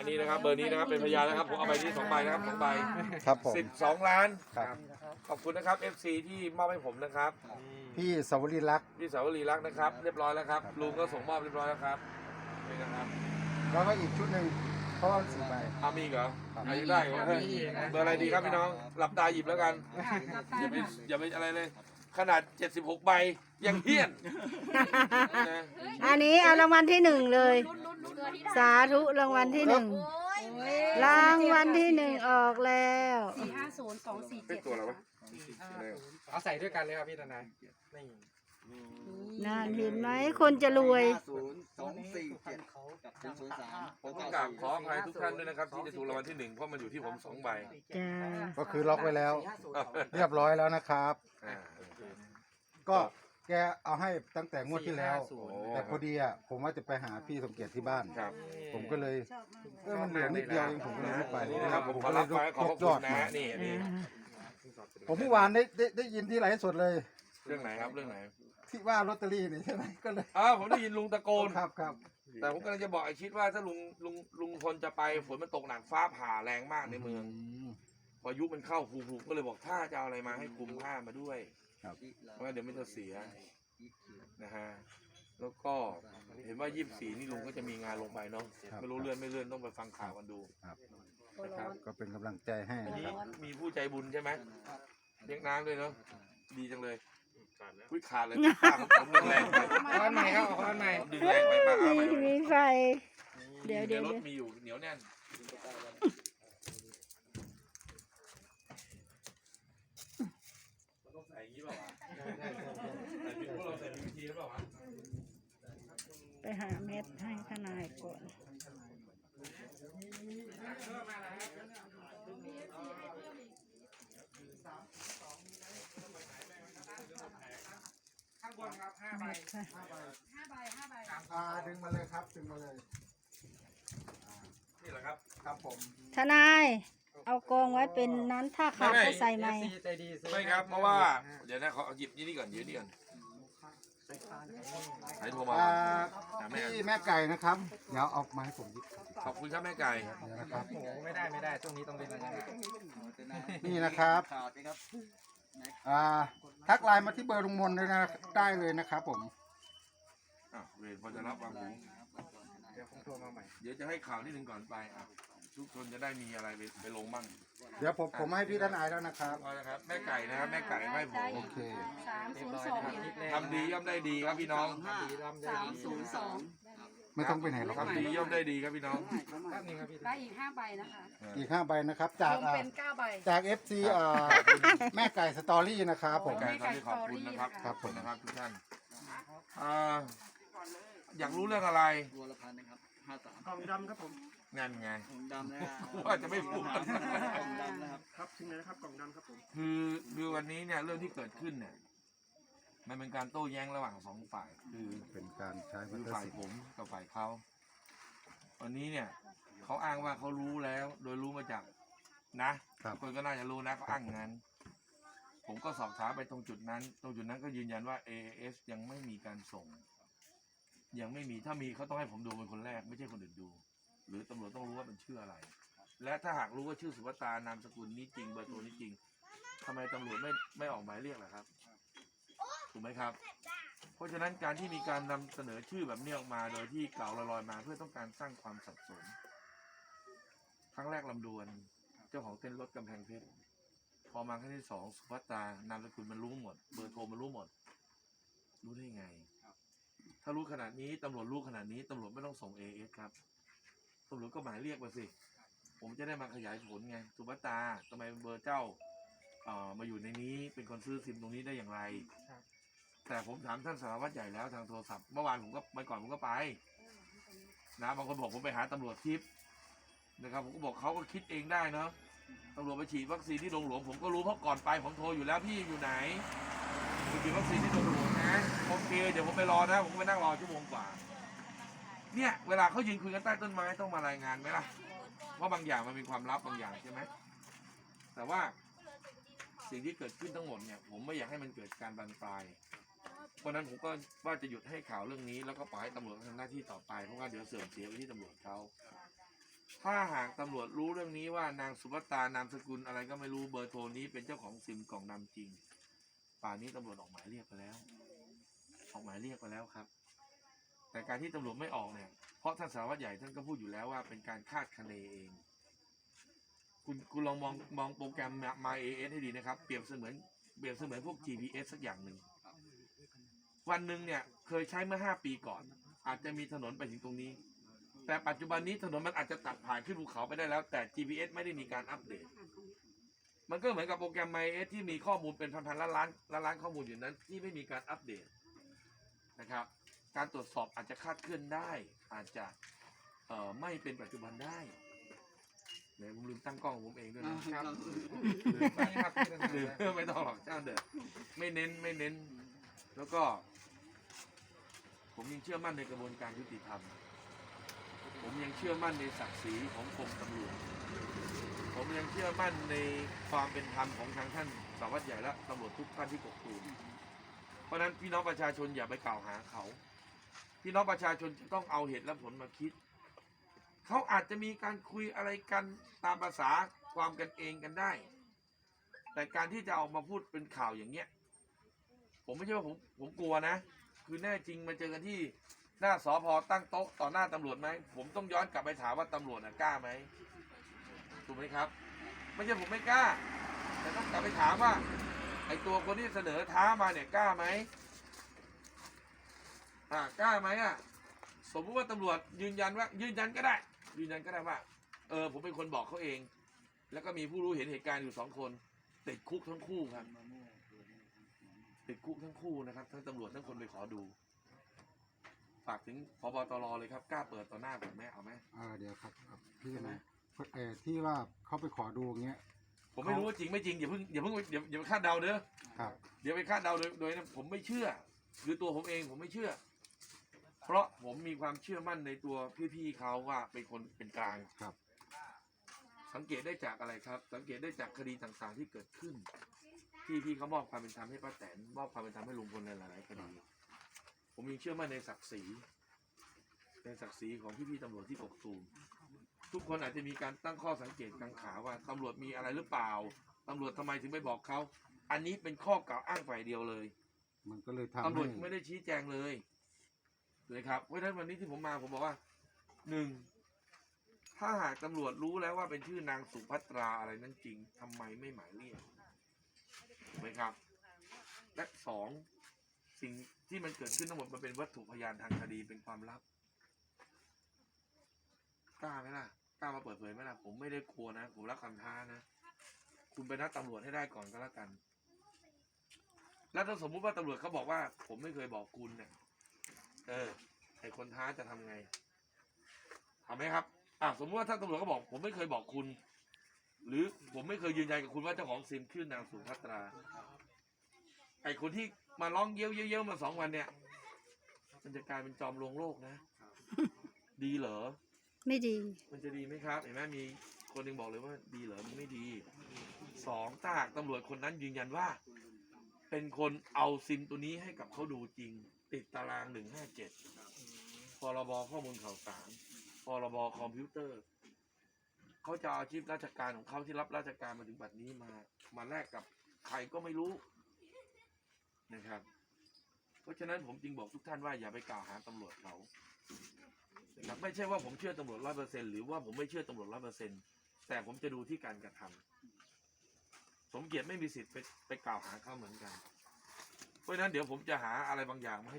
อันนี้นะครับเบอร์นี้นะครับเป็นพยานนะครับผมเอาใบนี้สองใบนะครับสองใบครับผม สิบสองล้านครับ ขอบคุณนะครับ FC ที่มอบให้ผมนะครับพี่สวรีรักษ์พี่สาวรีรักษ์นะครับ เรียบร้อยแล้วครับลุงก็ส่งมอบเรียบร้อยแล้วครับนี่นะครับแล้วก็อีกชุดหนึ่งเพราะว่าสี่ใบ อามีอีกเหรอครับ อายุได้เหรอเฮ้ยเบอร์อะไรดีครับพี่น้องหลับตาหยิบแล้วกันอย่าไปอย่าไปอะไรเลย ขนาด 76 ใบยังเฮี้ยนนะอันนี้เอารางวัลที่หนึ่งเลย สาธุรางวัลที่หนึ่งรางวัลที่หนึ่งออกแล้ว สี่ห้าศูนย์สองสี่เป็นเจ็ดตัวอะไรวะเอาใส่ด้วยกันเลยครับพี่ทนายนี่นั่นเห็นไหมคนจะรวย ศูนย์สองสี่เจ็ดกับศูนย์ศูนย์สามผมต้องกราบขออภัยทุกท่านด้วยนะครับที่จะถูกรางวัลที่หนึ่งเพราะมันอยู่ที่ผมสองใบจ้า ก็คือล็อกไว้แล้ว เรียบร้อยแล้วนะครับอ่า ก็แกเอาให้ตั้งแต่งวดที่แล้วโอ้แต่พอดีอะผมว่าจะไปหาพี่สมเกียรติที่บ้าน ครับ ผมก็เลยเออมันเหลือนิดเดียวเองผมก็เลยไม่ไปนี่นะครับผมขอก็เลรัยบไว้ขอบพระยคุอณดนะมานี่นี่ผมเมื่อวานได้ได้ได้ยินที่ไลฟ์สดเลย เรื่องไหนครับเรื่องไหนที่ว่าลอตเตอรี่นี่ใช่ไหมก็เลยอ้าวผมได้ยินลุงตะโกน ครับครับ แต่ผมกำลังจะบอกไอ้ชิดว่าถ้าลุงลุงลุงพลจะไปฝนมันตกหนักฟ้าผ่าแรงมากในเมืองมพายุมันเข้าผูกๆก็เลยบอกถ้าจะเอาอะไรมาให้คุมผ้ามาด้วย ครับเพราะว่าเดี๋ยวมันจะเสียนะฮะแล้วก็เห็นว่ายี่สิบสี่นี่ลุงก็จะมีงานลงไปเนาะไม่รู้เลื่อนไม่เลื่อนต้องไปฟังข่าวกันดูครับนะครับ ก็เป็นกำลังใจให้อันนะนี้ครับ มีผู้ใจบุญใช่ไหมเลี้ยงน้ำด้วยเนาะดีจังเลยอุ้ยขาดเลยป้าผมดึงแรงไปเอาอันใหม่ครับเอาอันใหม่ ดึงแรงไปป้าเอาไปมีมีไฟ เดี๋ยวเดี๋ยวในรถเดี๋ยวมีอยู่เหนียวแน่นมันต้องใส่อย่างนี้เป ล่าวะใส่ผิดพวกเราใส่ผิดวิธีหรือเปล่าวะไปหาเม็ดให้ทนายก่อนข้างบนครับห้าใบห้าใบห้าใบอ่าดึงมาเลยครับ ดึงมาเลย นี่แหละครับ ครับผม ทนาย เอากองไว้เป็นนั้นถ้าขาดไม่ก็ใส่ไหมเอฟซีใจดีซื้อไม่ครับ เพราะว่า เดี๋ยวนะขอเอาหยิบนี่นี่ก่อนเดี๋ยวนี่ก่อนใครโทรมาอ่าหาแม่พี่แม่ไก่นะครับ เดี๋ยวเอามาให้ผมหยิบขอบคุณครับแม่ไก่เดี๋ยวนะครับ โอ้โหไม่ได้ไม่ได้ช่วงนี้ต้องเป็นอะไรนะนี่นะครับขาดไหมครับอ่าทักไลน์มาที่เบอร์ลุงมนเลยนะได้เลยนะครับผม อะเวรพอจะรับวางหูเดี๋ยวผมโทรมาใหม่เดี๋ยวจะให้ข่าวนิดนึงก่อนไปอะ ทุกคนจะได้มีอะไรไปไปลงบ้างเดี๋ยวผมผมให้พี่ทนายแล้วนะครับเอาละครับแม่ไก่นะครับแม่ไก่ให้ผมโอเค สามเรียศูบนร้ย์อยสองนะครับคลิปแรกทำดีย่อมได้ดีครับพี่น้องดีรำได้สามดีศูนย์สองไม่ต้องไปไหนหรอกครับทำดีย่อมได้ดีครับพี่น้องแป๊บนึงครับพี่ได้อีกห้าใบนะคะอีกห้าใบนะครับ จากรวมอ่าเป็นเก้าใบ จาก FC อ่าแม่ไก่สตอรี่นะครับผม แม่ไก่ขอบคุณนะครับ ครับผมนะครับทุกท่านอ่าอยากรู้เรื่องอะไรบัวละพันนะครับห้าสามกล่องดำครับผม นั่นไงผมดำนะฮะว่าจะไม่พูดกล่องดำนะครับ ครับถึงไหนนะครับกล่องดำครับผมคือคือวันนี้เนี่ยเรื่องที่เกิดขึ้นเนี่ยมันเป็นการโต้แย้งระหว่างสองฝ่าย คือเป็นการใช้วัคืตอถุฝ่ายสิทธิ์ผมกับฝ่ายเขาวันนี้เนี่ยเขาอ้างว่าเขารู้แล้ว โดยรู้มาจากนะ ครับ คนก็น่าจะรู้นะเขาอ้างงั้น ผมก็สอบถามไปตรงจุดนั้น ตรงจุดนั้นก็ยืนยันว่า AAS ยังไม่มีการส่ง ยังไม่มีถ้ามีเขาต้องให้ผมดูเป็นคนแรก ไม่ใช่คนอื่นดู หรือตำรวจต้องรู้ว่าเป็นชื่ออะไร และถ้าหากรู้ว่าชื่อสุวัตานามสกุลนี้จริงเบอร์โทรนี้จริงทำไมตำรวจไม่ไม่ออกหมายเรียกล่ะครับถูกไหมครับ เพราะฉะนั้นการที่มีการนำเสนอชื่อแบบนี้ออกมาโดยที่กล่าวลอยๆมาเพื่อต้องการสร้างความสับสนครั้งแรกลำดวน เจ้าของเต้นรถกำแพงเพชรพอมาครั้งที่สองสุภัตตานามสกุลมันรู้หมด เบอร์โทรมันรู้หมด รู้ได้ไง ถ้ารู้ขนาดนี้ตำรวจรู้ขนาดนี้ตำรวจไม่ต้องส่งเอเอสครับ ตำรวจก็หมายเรียกมาสิ ผมจะได้มาขยายผลไงสุภัตตาทำไมเบอร์เจ้าเอ่อมาอยู่ในนี้เป็นคนซื้อซิมตรงนี้ได้อย่างไรแต่ผมถามท่านสารวัตรใหญ่แล้วทางโทรศัพท์เมื่อวานผมก็ไปก่อนผมก็ไป นะบางคนบอกผมไปหาตำรวจทิพย์นะครับผมก็บอกเขาก็คิดเองได้เนาะตำรวจไปฉีดวัคซีนที่โรงหลวงผมก็รู้เพราะก่อนไปผมโทรอยู่แล้วพี่อยู่ไหนไปฉีดวัคซีนที่โรงหลวงนะโอเคเดี๋ยวผมไปรอนะผมก็ไปนั่งรอชั่วโมงกว่า เนี่ยเวลาเขายืนคุยกันใต้ต้นไม้ต้องมารายงานไหมล่ะ ว่าบางอย่างมันมีความลับบางอย่างใช่ไหมแต่ว่าสิ่งที่เกิดขึ้นทั้งหมดเนี่ย ผมไม่อยากให้มันเกิดการบานปลาย เพราะนั้นผมก็ว่าจะหยุดให้ข่าวเรื่องนี้ แล้วก็ปล่อยให้ตำรวจทำหน้าที่ต่อไปเพราะว่าเดี๋ยวเสื่อมเสียไปที่ตำรวจเขาถ้าหากตำรวจรู้เรื่องนี้ว่านางสุภัตตานามสกุลอะไรก็ไม่รู้เบอร์โทรนี้เป็นเจ้าของซิมกล่องดำจริง ป่านนี้ตำรวจออกหมายเรียกไปแล้ว ออกหมายเรียกไปแล้วครับ แต่การที่ตำรวจไม่ออกเนี่ย เพราะท่านสารวัตรใหญ่ท่านก็พูดอยู่แล้วว่าเป็นการคาดคะเนเอง คุณคุณลองมองมองโปรแกรม My AS ให้ดีนะครับ เปรียบเสมือนเปรียบเสมือนพวก GPS สักอย่างหนึ่ง วันหนึ่งเนี่ยเคยใช้เมื่อห้าปีก่อน อาจจะมีถนนไปถึงตรงนี้ แต่ปัจจุบันนี้ถนนมันอาจจะตัดผ่านขึ้นภูเขาไปได้แล้ว แต่ GPS ไม่ได้มีการอัปเดต มันก็เหมือนกับโปรแกรม My AS ที่มีข้อมูลเป็นพันๆล้านล้านล้านล้านข้อมูลอยู่นั้น ที่ไม่มีการอัปเดตนะครับ การตรวจสอบอาจจะคลาดเคลื่อนได้ อาจจะเอ่อไม่เป็นปัจจุบันได้เดี๋ยวผมลืมตั้งกล้องของผมเองด้วยนะครับลืมไปนี่ครับพี่ทนายลืมไม่ต้องหรอกช่างเถอะไม่เน้นไม่เน้น แล้วก็ ผมยังเชื่อมั่นในกระบวนการยุติธรรม ผมยังเชื่อมั่นในศักดิ์ศรีของกรมตำรวจผมยังเชื่อมั่นในความเป็นธรรมของทางท่านสารวัตรใหญ่และตำรวจทุกท่านที่กกตูมเพราะฉะนั้นพี่น้องประชาชนอย่าไปกล่าวหาเขา พี่น้องประชาชนจะต้องเอาเหตุและผลมาคิด เขาอาจจะมีการคุยอะไรกันตามภาษาความกันเองกันได้ แต่การที่จะออกมาพูดเป็นข่าวอย่างเงี้ย ผมไม่ใช่ว่าผมผมกลัวนะ คือแน่จริงมาเจอกันที่หน้าสอพอตั้งโต๊ะต่อหน้าตำรวจไหม ผมต้องย้อนกลับไปถามว่าตำรวจน่ะกล้าไหมถูกไหมครับ ไม่ใช่ผมไม่กล้า แต่ต้องกลับไปถามว่าไอตัวคนที่เสนอท้ามาเนี่ยกล้าไหม อ่ากล้าไหมอะ สมมติว่าตำรวจยืนยันว่า ยืนยันก็ได้ ยืนยันก็ได้ว่า เออ ผมเป็นคนบอกเขาเอง แล้วก็มีผู้รู้เห็นเหตุการณ์อยู่สองคนติดคุกทั้งคู่ครับติดคุกทั้งคู่นะครับทั้งตำรวจทั้งคนไปขอดู ฝากถึงพบตรเลยครับกล้าเปิดต่อหน้าผมไหมเอาไหมเออเดี๋ยวครับครับพี่นะเออที่ว่าเขาไปขอดูอย่างเงี้ย ผมไม่รู้ว่าจริงไม่จริงอย่าเพิ่งอย่าเพิ่งอย่าอย่าไปคาดเดาเด้อครับ เดี๋ยวไปคาดเดาโดยโดยนะผมไม่เชื่อ คือตัวผมเองผมไม่เชื่อ เพราะผมมีความเชื่อมั่นในตัวพี่ๆเขาว่าเป็นคนเป็นกลาง ครับ สังเกตได้จากอะไรครับ สังเกตได้จากคดีต่างๆที่เกิดขึ้น ที่พี่เขามอบความเป็นธรรมให้ป้าแตนมอบความเป็นธรรมให้ลุงพลในหลายๆคดี ผมยังเชื่อมั่นในศักดิ์ศรีในศักดิ์ศรีของพี่ๆตำรวจที่กกตูมทุกคนอาจจะมีการตั้งข้อสังเกตกังขาว่าตำรวจมีอะไรหรือเปล่าตำรวจทำไมถึงไม่บอกเขา อันนี้เป็นข้อกล่าวอ้างฝ่ายเดียวเลยมันก็เลยทำตำรวให้จไม่ได้ชี้แจงเลย เลยครับเพราะฉะนั้นวันนี้ที่ผมมาผมบอกว่าหนึ่งถ้าหากตำรวจรู้แล้วว่าเป็นชื่อนางสุภัตราอะไรนั้นจริงทำไมไม่หมายเรียกถูกไหมครับ และสองสิ่งที่มันเกิดขึ้นทั้งหมดมันเป็นวัตถุพยานทางคดีเป็นความลับกล้าไหมล่ะกล้ามาเปิดเผยไหมล่ะผมไม่ได้กลัวนะ ผมรับคำท้านะ คุณไปนัดตำรวจให้ได้ก่อนก็แล้วกัน แล้วถ้าสมมุติว่าตำรวจเขาบอกว่า ผมไม่เคยบอกคุณเนี่ย เออไอคนท้าจะทำไงเอาไหมครับ อะสมมติว่าถ้าตำรวจเขาบอก ผมไม่เคยบอกคุณ หรือผมไม่เคยยืนยันกับคุณว่าเจ้าของซิมชื่อนางสุภัตรา ไอคนที่มาร้องเยี่ยวเยี่ยวๆมาสองวันเนี่ย มันจะกลายเป็นจอมลวงโลกนะ ดีเหรอ ไม่ดี มันจะดีไหมครับ เห็นไหมมีคนหนึ่งบอกเลยว่า ดีเหรอมันไม่ดี สองถ้าหากตำรวจคนนั้นยืนยันว่า เป็นคนเอาซิมตัวนี้ให้กับเขาดูจริง ติดตารางหนึ่งห้าเจ็ดพรบข้อมูลข่าวสารพรบคอมพิวเตอร์ เขาจะอาชีพราชการของเขาที่รับราชการมาถึงบัดนี้มา มาแลกกับใครก็ไม่รู้นะครับ เพราะฉะนั้นผมจึงบอกทุกท่านว่าอย่าไปกล่าวหาตำรวจเขานะครับไม่ใช่ว่าผมเชื่อตำรวจร้อยเปอร์เซ็นหรือว่าผมไม่เชื่อตำรวจร้อยเปอร์เซ็นแต่ผมจะดูที่การกระทำสมเกียรติไม่มีสิทธิ์ไปไปกล่าวหาเขาเหมือนกัน เพราะฉะนั้นเดี๋ยวผมจะหาอะไรบางอย่างมาให้